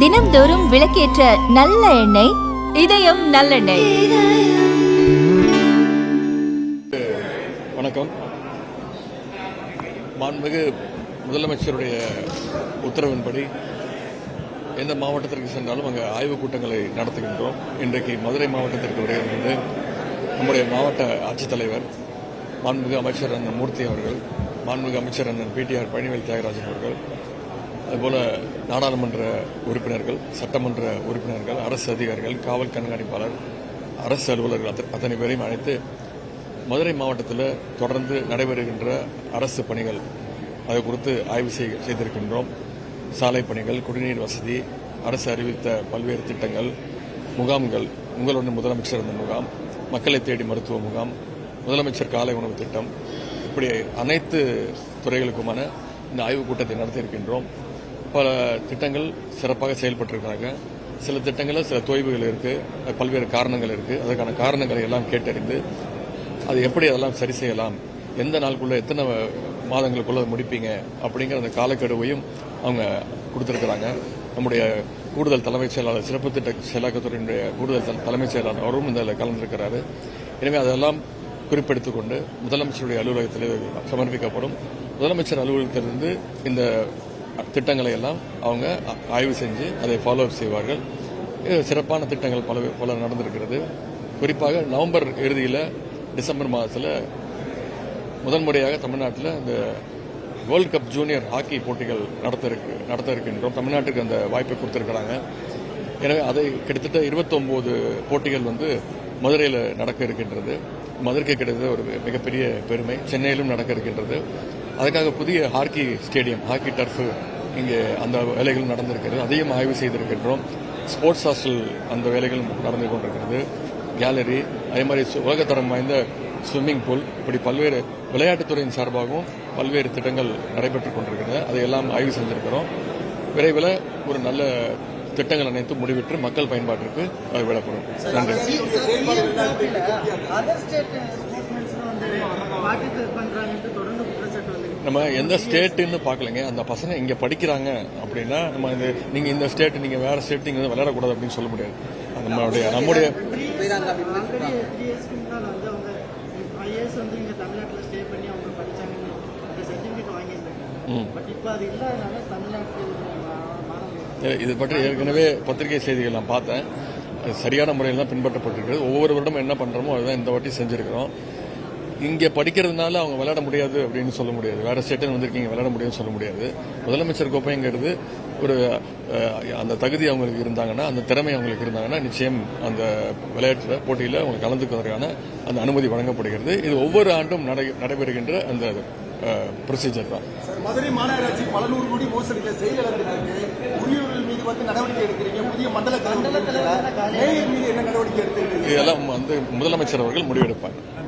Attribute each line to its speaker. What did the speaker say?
Speaker 1: தினம்தோறும் விளக்கேற்ற நல்ல எண்ணெய் இதயம் நல்லெண்ணெய்.
Speaker 2: வணக்கம். மாண்புமிகு முதலமைச்சருடைய உத்தரவின்படி எந்த மாவட்டத்திற்கு சென்றாலும் அங்கே ஆய்வுக் கூட்டங்களை நடத்துகின்றோம். இன்றைக்கு மதுரை மாவட்டத்திற்கு வருகிறது நம்முடைய மாவட்ட ஆட்சித்தலைவர் மாண்புமிகு அமைச்சர் அண்ணன் மூர்த்தி அவர்கள் மாண்புமிகு அமைச்சர் அண்ணன் பிடிஆர் பழனிவேல் தியாகராஜன் அவர்கள் அதுபோல நாடாளுமன்ற உறுப்பினர்கள் சட்டமன்ற உறுப்பினர்கள் அரசு அதிகாரிகள் காவல் கண்காணிப்பாளர் அரசு அலுவலர்கள் அத்தனை பேரையும் அழைத்து மதுரை மாவட்டத்தில் தொடர்ந்து நடைபெறுகின்ற அரசு பணிகள் அது குறித்து ஆய்வு செய்- செய்திருக்கின்றோம். சாலை பணிகள் குடிநீர் வசதி அரசு அறிவித்த பல்வேறு திட்டங்கள் முகாம்கள் உங்களுடன் முதலமைச்சர் இருந்த முகாம் மக்களை தேடி மருத்துவ முகாம் முதலமைச்சர் காலை உணவு திட்டம் இப்படி அனைத்து துறைகளுக்குமான இந்த ஆய்வுக் கூட்டத்தை நடத்தியிருக்கின்றோம். பல திட்டங்கள் சிறப்பாக செயல்பட்டிருக்கிறாங்க. சில திட்டங்களில் சில தொய்வுகள் இருக்குது பல்வேறு காரணங்கள் இருக்குது அதற்கான காரணங்களை எல்லாம் கேட்டறிந்து அது எப்படி அதெல்லாம் சரி செய்யலாம்? எந்த நாளுக்குள்ள எத்தனை மாதங்களுக்குள்ள அதை முடிப்பீங்க? அப்படிங்கிற அந்த காலக்கெடுவையும் அவங்க கொடுத்துருக்குறாங்க. நம்முடைய கூடுதல் தலைமைச் செயலாளர் சிறப்பு திட்ட செயலாக்கத்துறையினுடைய கூடுதல் தலைமைச் செயலாளர் அவரும் இதில் கலந்திருக்கிறாரு. எனவே அதெல்லாம் குறிப்பெடுத்துக் கொண்டு முதலமைச்சருடைய அலுவலகத்தில் சமர்ப்பிக்கப்படும். முதலமைச்சர் அலுவலகத்திலிருந்து இந்த திட்டங்களை எல்லாம் அவங்க ஆய்வு செஞ்சு அதை ஃபாலோ அப் செய்வார்கள். இது சிறப்பான திட்டங்கள் பல பல நடந்திருக்கிறது. குறிப்பாக நவம்பர் இறுதியில் டிசம்பர் மாதத்தில் முதன்முறையாக தமிழ்நாட்டில் இந்த வேர்ல்ட் கப் ஜூனியர் ஹாக்கி போட்டிகள் நடத்த இருக்கு நடத்த இருக்கின்றோம் தமிழ்நாட்டுக்கு அந்த வாய்ப்பை கொடுத்துருக்கிறாங்க. எனவே அதை கிட்டத்தட்ட 29 போட்டிகள் வந்து மதுரையில் நடக்க இருக்கின்றது. மதுரைக்கு கிடைத்தது ஒரு மிகப்பெரிய பெருமை. சென்னையிலும் நடக்க இருக்கின்றது. அதுக்காக புதிய ஹாக்கி ஸ்டேடியம் ஹாக்கி டர்ஃப் இங்கே அந்த வேலைகள் நடந்திருக்கிறது. அதையும் ஆய்வு செய்திருக்கின்றோம். ஸ்போர்ட்ஸ் ஹாஸ்டல் அந்த வேலைகள் நடந்து கொண்டிருக்கிறது. கேலரி அதே மாதிரி உலகத்தரம் வாய்ந்த ஸ்விம்மிங் பூல் இப்படி பல்வேறு விளையாட்டுத்துறையின் சார்பாகவும் பல்வேறு திட்டங்கள் நடைபெற்றுக் கொண்டிருக்கிறது. அதையெல்லாம் ஆய்வு செஞ்சிருக்கிறோம். விரைவில் ஒரு நல்ல திட்டங்கள் அனைத்தும் முடிவிட்டு மக்கள் பயன்பாட்டிற்கு அது விடப்படும் நன்றி.
Speaker 3: அதர் ஸ்டேட் ஸ்போர்ட்ஸ்மென்ஸ் வந்து தொடர்ந்து
Speaker 2: நம்ம எந்த ஸ்டேட்டுன்னு பார்க்கலங்க. அந்த பசங்க இங்க படிக்கிறாங்க அப்படின்னா நம்ம இந்த நீங்க இந்த ஸ்டேட் நீங்க வேற ஸ்டேட் நீங்க வந்து விளையாடக்கூடாது அப்படின்னு சொல்ல முடியாது. நம்மளுடைய நம்முடைய இது பற்றி ஏற்கனவே பத்திரிகை செய்திகள் நான் பார்த்தேன். சரியான முறையில் தான் பின்பற்றப்பட்டிருக்கிறது. ஒவ்வொரு வருடமும் என்ன பண்றோமோ அதுதான் இந்த வாட்டி செஞ்சிருக்கிறோம். இங்க படிக்கிறதுனால அவங்க விளையாட முடியாது அப்படின்னு சொல்ல முடியாது. வேற ஸ்டேட்டில் வந்திருக்கீங்க விளையாட முடியும்னு சொல்ல முடியாது. முதலமைச்சர் கோப்பைங்கிறது ஒரு அந்த தகுதி அவங்களுக்கு இருந்தாங்கன்னா அந்த திறமை அவங்களுக்கு இருந்தாங்கன்னா நிச்சயம் அந்த விளையாட்டு போட்டியில் அவங்க கலந்துக்கிறதுக்கான அந்த அனுமதி வழங்கப்படுகிறது. இது ஒவ்வொரு ஆண்டும் நடை- நடைபெறுகின்ற அந்த ப்ரொசீஜர் தான்.
Speaker 4: சார், மதுரை மாநகராட்சி பல நூறு கோடி மோசடியில செயலிழந்திருக்கு உரியவர்கள் மீது வந்து நடவடிக்கை எடுக்கிறீங்க. புதிய மண்டல மேயர் மீது என்ன நடவடிக்கை எடுத்திருக்கீங்க?
Speaker 2: இதெல்லாம் வந்து முதலமைச்சர் அவர்கள் முடிவெடுப்பாங்க.